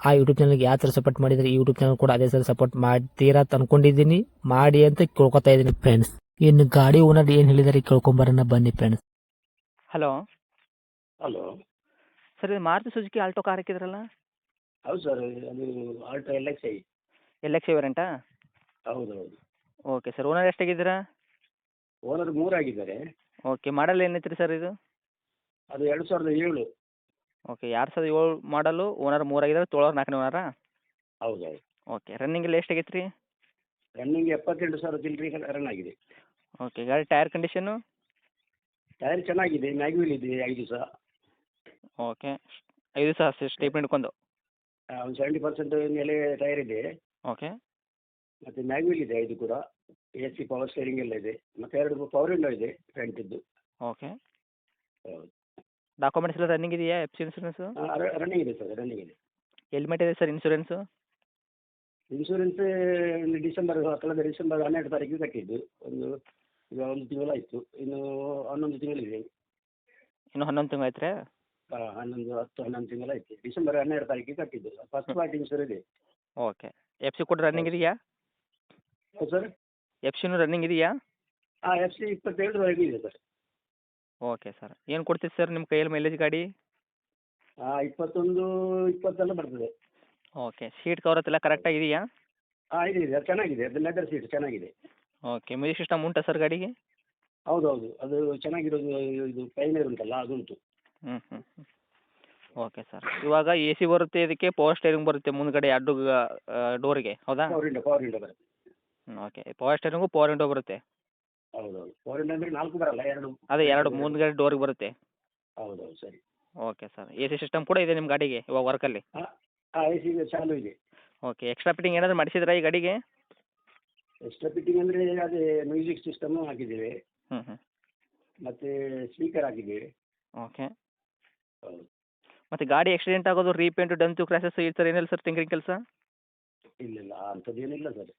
ಆ ಯೂಟ್ಯೂಬ್ ಚಾನಲ್ಗೆ ಯಾವ ಥರ ಸಪೋರ್ಟ್ ಮಾಡಿದರೆ ಈ ಯೂಟ್ಯೂಬ್ ಚಾನಲ್ ಕೂಡ ಅದೇ ಥರ ಸಪೋರ್ಟ್ ಮಾಡ್ತೀರಾ ಅಂತ ಅನ್ಕೊಂಡಿದ್ದೀನಿ. ಮಾಡಿ ಅಂತ ಕೇಳ್ಕೊತಾ ಇದ್ದೀನಿ ಫ್ರೆಂಡ್ಸ್ ಇನ್ನು ಗಾಡಿ ಓನರ್ ಏನು ಹೇಳಿದಾರೆ ಕೇಳ್ಕೊಂಬರೋಣ ಬನ್ನಿ ಫ್ರೆಂಡ್ಸ್ ಹಲೋ ಹಲೋ ಸರ್ ಇದು ಮಾರುತಿ ಸುಜುಕಿ ಆಲ್ಟೋ ಕಾರ್ ಹಾಕಿದ್ರಲ್ಲ? ಹೌದು ಸರ್ ಅದು Alto L X I L X ವೇರಿಯಂಟಾ ಹೌದು ಹೌದು ಓಕೆ ಸರ್ ಓನರ್ ಎಷ್ಟಾಗಿದ್ದೀರಾ? ಓನರ್ ಮೂರಾಗಿದ್ದಾರೆ. ಓಕೆ ಮಾಡಲ್ ಏನೈತ್ರಿ ಸರ್ ಇದು? ಅದು ಎರಡು ಸಾವಿರದ ಏಳು. ಓಕೆ ಎರಡು ಸಾವಿರದ ಏಳು ಮಾಡಲು ಓನರ್ ಮೂರಾಗಿದ್ದಾರೆ ತೊಳೋರು ನಾಲ್ಕನೇ ಓನರಾ ಹೌದು ಹೌದು ಓಕೆ ರನ್ನಿಂಗ್ ಎಲ್ಲ ಎಷ್ಟಾಗೈತೆ ರೀ ರನ್ನಿಂಗ್ ಎಪ್ಪತ್ತೆಂಟು ಸಾವಿರ ಚಿಲ್ಲರೆ ರನ್ ಆಗಿದೆ. ಓಕೆ ಗಾಡಿ ಟೈರ್ ಕಂಡೀಷನು ಟೈರ್ ಚೆನ್ನಾಗಿದೆ ಮ್ಯಾಗ್ವಿಲ್ ಇದೆ ಐದು ದಿವಸ ಓಕೆ ಐದು ಸಾವಿರ ಸ್ಟೇಪ್ ಹಿಡ್ಕೊಂಡು ಒಂದು ಸೆವೆಂಟಿ ಪರ್ಸೆಂಟ್ ಮೇಲೆ ಟೈರ್ ಇದೆ. ಓಕೆ ಮತ್ತು ಮ್ಯಾಗ್ವಿಲ್ ಇದೆ ಐದು ಕೂಡ. ಎ ಸಿ ಪವರ್ ಸ್ಟೇರಿಂಗ್ ಎಲ್ಲ ಇದೆ. ಮತ್ತು ಎರಡು ಪವರ್ ವಿಂಡೋ ಇದೆ ಫ್ರಂಟಿದ್ದು ಓಕೆ ಡಾಕ್ಯುಮೆಂಟ್ಸ್ ಎಲ್ಲ ರನ್ನಿಂಗ್ ಇದೆಯಾ? ಎಫ್ ಸಿ ಇನ್ಸೂರೆನ್ಸು ರನ್ನಿಂಗ್ ಇದೆ ಸರ್ ರನ್ನಿಂಗ್ ಇದೆ. ಹೆಲ್ಮೆಟ್ ಇದೆ ಸರ್ ಇನ್ಸೂರೆನ್ಸು ಇನ್ಶೂರೆನ್ಸ್ ಡಿಸೆಂಬರ್ ಕಳೆದ ಡಿಸೆಂಬರ್ ಹನ್ನೆರಡು ತಾರೀಕಿಗೆ ಕಟ್ಟಿದ್ದು. ಒಂದು ಈಗ ಒಂದು ತಿಂಗಳಾಯಿತು. ಇನ್ನು ಹನ್ನೊಂದು ತಿಂಗಳಿದೆ. ಇನ್ನು ಹನ್ನೊಂದು ತಿಂಗಳು ಐತ್ರೆ ಆ, ಹನ್ನೊಂದು ಹತ್ತು ಹನ್ನೊಂದು ತಿಂಗಳಾಯ್ತು. ಡಿಸೆಂಬರ್ ಹನ್ನೆರಡು ತಾರೀಕಿಗೆ ಕಟ್ಟಿದ್ದು. ಫಸ್ಟ್ ಪಾರ್ಟಿ ಇನ್ಶೂರ್ ಇದೆ. ಓಕೆ ಎಫ್ ಸಿ ಕೂಡ ರನ್ನಿಂಗ್ ಇದೆಯಾ? ಸರ್ ಎಫ್ ಸಿನೂ ರನ್ನಿಂಗ್ ಇದೆಯಾ? ಹಾಂ ಎಫ್ ಸಿ ಇಪ್ಪತ್ತೇಳರವರೆಗೂ ಇದೆ ಸರ್ ಓಕೆ ಸರ್ ಏನು ಕೊಡ್ತೀವಿ ಸರ್ ನಿಮ್ಮ ಕೈಯಲ್ಲಿ ಮೈಲೇಜ್ ಗಾಡಿ? ಹಾಂ ಇಪ್ಪತ್ತೊಂದು ಇಪ್ಪತ್ತೆಲ್ಲ ಬರ್ತದೆ. ಓಕೆ ಸೀಟ್ ಕವರ್ ಎಲ್ಲ ಕರೆಕ್ಟಾಗಿ ಇದೆಯಾ? ಹಾಂ ಇದೆ ಇದೆ. ಅದು ಚೆನ್ನಾಗಿದೆ. ಅದು ಲೆದರ್ ಸೀಟ್ ಚೆನ್ನಾಗಿದೆ. ಓಕೆ ಮ್ಯೂಸಿಕ್ ಸಿಸ್ಟಮ್ ಉಂಟಾ ಸರ್ ಗಾಡಿಗೆ? ಹೌದು ಹೌದು ಅದು ಚೆನ್ನಾಗಿರೋದು ಇದು ಪೈನರ್ ಉಂಟಲ್ಲ ಅದುಂಟು. ಹ್ಞೂ ಹ್ಞೂ ಹ್ಞೂ ಓಕೆ ಸರ್ ಇವಾಗ ಎ ಸಿ ಬರುತ್ತೆ ಇದಕ್ಕೆ ಪವರ್ ಸ್ಟೇರಿಂಗ್ ಬರುತ್ತೆ ಮುಂದ್ಗಡೆ ಅಡ್ಡ ಡೋರಿಗೆ ಹೌದಾ? ಪವರ್ ವಿಂಡೋ ಪವರ್ ವಿಂಡೋ ಬರುತ್ತೆ. ಹ್ಞೂ okay power steering power window ಬರುತ್ತೆ. ಹೌದು ಅಂದರೆ ನಾಲ್ಕು ಬರಲ್ಲ ಎರಡು ಅದೇ ಎರಡು ಮುಂದ್ಗಡೆ ಡೋರಿಗೆ ಬರುತ್ತೆ. ಹೌದು ಸರಿ. Okay sir A C system ಕೂಡ ಇದೆ ನಿಮ್ಮ ಗಾಡಿಗೆ ಇವಾಗ ವರ್ಕಲ್ಲಿ ಹಾಂ ಹಾಂ ಎ ಸಿ ಚಾಲು ಇದೆ. ಓಕೆ ಎಕ್ಸ್ಟ್ರಾ ಫಿಟ್ಟಿಂಗ್ ಏನಾದ್ರು ಮಾಡಿಸಿದ್ರಾ ಈ ಗಾಡಿಗೆ? ಎಕ್ಸ್ಟ್ರಾ ಫಿಟ್ಟಿಂಗ್ ಅಂದರೆ ಅದೇ ಮ್ಯೂಸಿಕ್ ಸಿಸ್ಟಮ್ ಹಾಕಿದ್ದೇವೆ. ಹ್ಞೂ ಹ್ಞೂ ಮತ್ತು ಸ್ಪೀಕರ್ ಹಾಕಿದ್ದೇವೆ. ಓಕೆ ಮತ್ತೆ ಮತ್ತು ಗಾಡಿ ಆಕ್ಸಿಡೆಂಟ್ ಆಗೋದು ರೀಪೇಂಟ್ ಡಂತು ಕ್ರಾಸಸ್ ಈ ಥರ ಏನಿಲ್ಲ ಸರ್ ತಿಂಗ್ರಿನ ಕೆಲಸ? ಇಲ್ಲ ಇಲ್ಲ ಅಂಥದ್ದು ಏನಿಲ್ಲ ಸರ್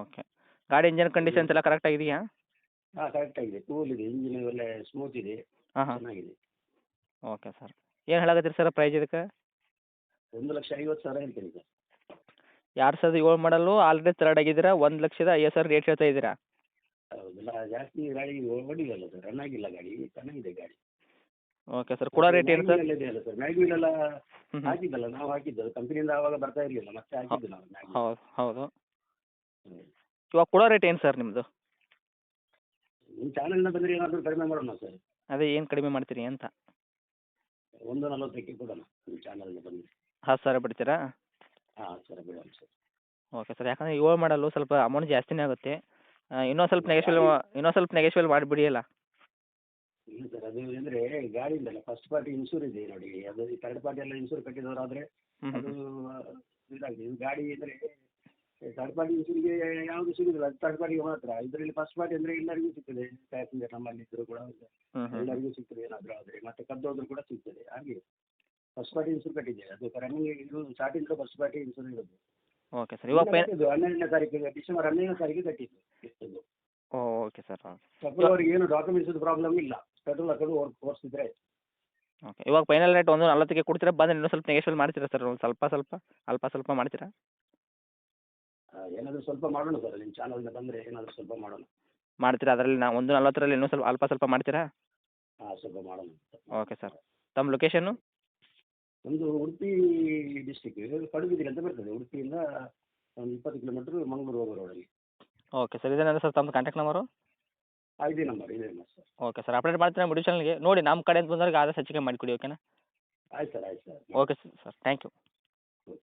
ಓಕೆ ಗಾಡಿ ಇಂಜನ್ ಕಂಡೀಷನ್ಸ್ ಎಲ್ಲ ಕರೆಕ್ಟ್ ಆಗಿದೆಯಾ? ಹಾಂ ಕರೆಕ್ಟ್ ಆಗಿದೆ. ಕೂಲ್ ಇದೆ ಇಂಜಿನ್ ಒಳ್ಳೆ ಸ್ಮೂತ್ ಇದೆ. ಹಾಂ ಹಾಂ. ಚೆನ್ನಾಗಿದೆ. ಓಕೆ ಸರ್ ಏನು ಹೇಳಾಕತ್ತೀರಿ ಸರ್ ಪ್ರೈಸ್ ಇದಕ್ಕೆ? ಒಂದು ಲಕ್ಷ ಐವತ್ತು ಸಾವಿರ ಹೇಳ್ತೀನಿ ಸರ್ ಎರಡು ಸಾವಿರದ ಏಳು ಮಾಡಲು? ಆಲ್ರೆಡಿ ತರ್ಡ್ ಆಗಿದ್ದೀರಾ? ಒಂದು ಲಕ್ಷದ ಐವತ್ತು ಸಾವಿರ ರೇಟ್ ಹೇಳ್ತಾ ಇದ್ದೀರಾ? ಹೌದಲ್ಲ ಜಾಸ್ತಿ ಗಾಡಿ ಹೊಡಿಯಲ್ಲ ಸರ್ ರನ್ ಆಗಿಲ್ಲ ಗಾಡಿ. ಚೆನ್ನಾಗಿದೆ ಗಾಡಿ. ಓಕೆ ಸರ್ ಕೂಡ ರೇಟ್ ಏನು ಸರ್ ಇಲ್ಲ ಇದೆಯಲ್ಲ ಸರ್ ಎಲ್ಲ ಹಾಕಿದ್ದಲ್ಲ ನಾವು ಹಾಕಿದ್ದು ಕಂಪನಿಯಿಂದ ಆವಾಗ ಬರ್ತಾ ಇರಲಿಲ್ಲ ಮತ್ತೆ ಹಾಕಿದ್ದು ನಾವು ಹೌದು ಹೌದು. ಇವಾಗ ಕೊಡೋ ರೇಟ್ ಏನು ಸರ್ ನಿಮ್ಮದು ನಿಮ್ಮ ಚಾನಲ್ನ ಬಂದರೆ ಏನಾದರೂ ಕಡಿಮೆ ಮಾಡೋಣ ಸರ್ ಅದೇ ಏನು ಕಡಿಮೆ ಮಾಡ್ತೀರಿ ಅಂತ. ಒಂದು ನಲವತ್ತಕ್ಕೆ ಕೊಡೋಣ ನಿಮ್ಮ ಚಾನಲ್ನ ಬಂದರೆ. ಹತ್ತು ಸಾವಿರ ಬಿಡ್ತೀರಾ? ಹಾಂ ಸರ್ ಬಿಡೋಣ ಸರ್ ಓಕೆ ಸರ್ ಯಾಕಂದರೆ ಏಳು ಮಾಡಲು ಸ್ವಲ್ಪ ಅಮೌಂಟ್ ಜಾಸ್ತಿನೇ ಆಗುತ್ತೆ. ಇನ್ನೊಂದು ಸ್ವಲ್ಪ ನೆಗೆಶ್ವಲ್ ಇನ್ನೊಂದು ಸ್ವಲ್ಪ ನೆಗೆಶ್ವಲ್ ಮಾಡಿಬಿಡಿ ಅಲ್ಲ ಇಲ್ಲ ಸರ್ ಅದು ಅಂದ್ರೆ ಗಾಡಿ ಇಲ್ಲ ಫಸ್ಟ್ ಪಾರ್ಟಿ ಇನ್ಶೂರ್ ಇದೆ ನೋಡಿ. ಅದು ಥರ್ಡ್ ಪಾರ್ಟಿ ಎಲ್ಲ ಇನ್ಶೂರ್ ಕಟ್ಟಿದವರಾದರೆ ಅದು ಇದಾಗಿದೆ ಇದು ಗಾಡಿ ಅಂದರೆ ಥರ್ಡ್ ಪಾರ್ಟಿ ಗೆ ಯಾವುದು ಸಿಗುದಿಲ್ಲ ಅದು ಥರ್ಡ್ ಪಾರ್ಟಿಗೆ ಮಾತ್ರ. ಇದರಲ್ಲಿ ಫಸ್ಟ್ ಪಾರ್ಟಿ ಅಂದ್ರೆ ಎಲ್ಲರಿಗೂ ಸಿಗ್ತದೆ ಪ್ಯಾಸೆಂಜರ್ ನಮ್ಮಲ್ಲಿ ಇದ್ದರೂ ಕೂಡ ಎಲ್ಲರಿಗೂ ಸಿಗ್ತದೆ ಏನಾದರೂ ಆದರೆ ಮತ್ತೆ ಕದ್ದೋದ್ರು ಕೂಡ ಸಿಗ್ತದೆ ಹಾಗೆ. ಫಸ್ಟ್ ಪಾರ್ಟಿ ಇನ್ಸೂರ್ ಕಟ್ಟಿದೆ ಅದು ರನ್ನಿಂಗ್ ಇದು ಸ್ಟಾರ್ಟಿಂಗ್ ಫಸ್ಟ್ ಪಾರ್ಟಿ ಇನ್ಸೂರ್ ಇರೋದು. ಓಕೆ ಸರ್ ಇವಾಗ ಕಟ್ಟಿದ್ದು ಹನ್ನೆರಡನೇ ತಾರೀಕಿಗೆ ಡಿಸೆಂಬರ್ ಹನ್ನೆರಡನೇ ತಾರೀಕಿಗೆ ಕಟ್ಟಿದ್ದು ಎಷ್ಟದು ಓಕೆ ಸರ್ ಓಕೆ ಅವ್ರಿಗೆ ಏನು ಡಾಕ್ಯುಮೆಂಟ್ಸ್ ಪ್ರಾಬ್ಲಮ್ ಇಲ್ಲ. ಪೆಟ್ರೋಲ್ ಹಾಕೊಂಡು ಓಡಿಸಿದ್ರೆ ಓಕೆ ಇವಾಗ ಫೈನಲ್ ರೇಟ್ ಒಂದು ನಲ್ವತ್ತಕ್ಕೆ ಕೊಡ್ತೀರಾ? ಬಂದ್ರೆ ಇನ್ನೂ ಸ್ವಲ್ಪ ನೆಗೆಶ್ವಲ್ ಮಾಡ್ತೀರಾ ಸರ್ ಒಂದು ಸ್ವಲ್ಪ ಸ್ವಲ್ಪ ಅಲ್ಪ ಸ್ವಲ್ಪ ಮಾಡ್ತೀರಾ? ಏನಾದರೂ ಸ್ವಲ್ಪ ಮಾಡೋಣ ಸರ್ ನಿಮ್ಮ ಚಾನಲ್ಗೆ ಬಂದರೆ ಏನಾದರೂ ಸ್ವಲ್ಪ ಮಾಡೋಣ. ಮಾಡ್ತೀರಾ? ಅದರಲ್ಲಿ ನಾ ಒಂದು ನಲ್ವತ್ತರಲ್ಲಿ ಇನ್ನೂ ಸ್ವಲ್ಪ ಅಲ್ಪ ಸ್ವಲ್ಪ ಮಾಡ್ತೀರಾ? ಹಾಂ ಸ್ವಲ್ಪ ಮಾಡೋಣ ಓಕೆ ಸರ್. ತಮ್ಮ ಲೊಕೇಶನ್ನು ಒಂದು ಉಡುಪಿ ಡಿಸ್ಟಿಕ್ ಪಡುಬಿದ್ರಿ ಅಂತ ಬರ್ತದೆ. ಉಡುಪಿಯಿಂದ ಒಂದು ಇಪ್ಪತ್ತು ಕಿಲೋಮೀಟರ್ ಮಂಗಳೂರು ಹೋಗೋ ರೋಡಲ್ಲಿ ಓಕೆ ಸರ್ ಇದೇನಾ ಸರ್ ತಮ್ಮ ಕಾಂಟ್ಯಾಕ್ಟ್ ನಂಬರು ಇದೇ ನಂಬರ್ ಇದೇ number sir. Okay sir update ಮಾಡ್ತೀನಿ ನಮ್ಮ ಚಾನಲ್ಗೆ ನೋಡಿ ನಮ್ಮ ಕಡೆಯಿಂದ ಬಂದವ್ರಿಗೆ ಆದಷ್ಟು ಹೆಚ್ಚಿಗೆ ಮಾಡಿಕೊಡಿ ಓಕೆನಾ ಆಯ್ತು ಸರ್ ಆಯ್ತು sir. Okay sir sir thank you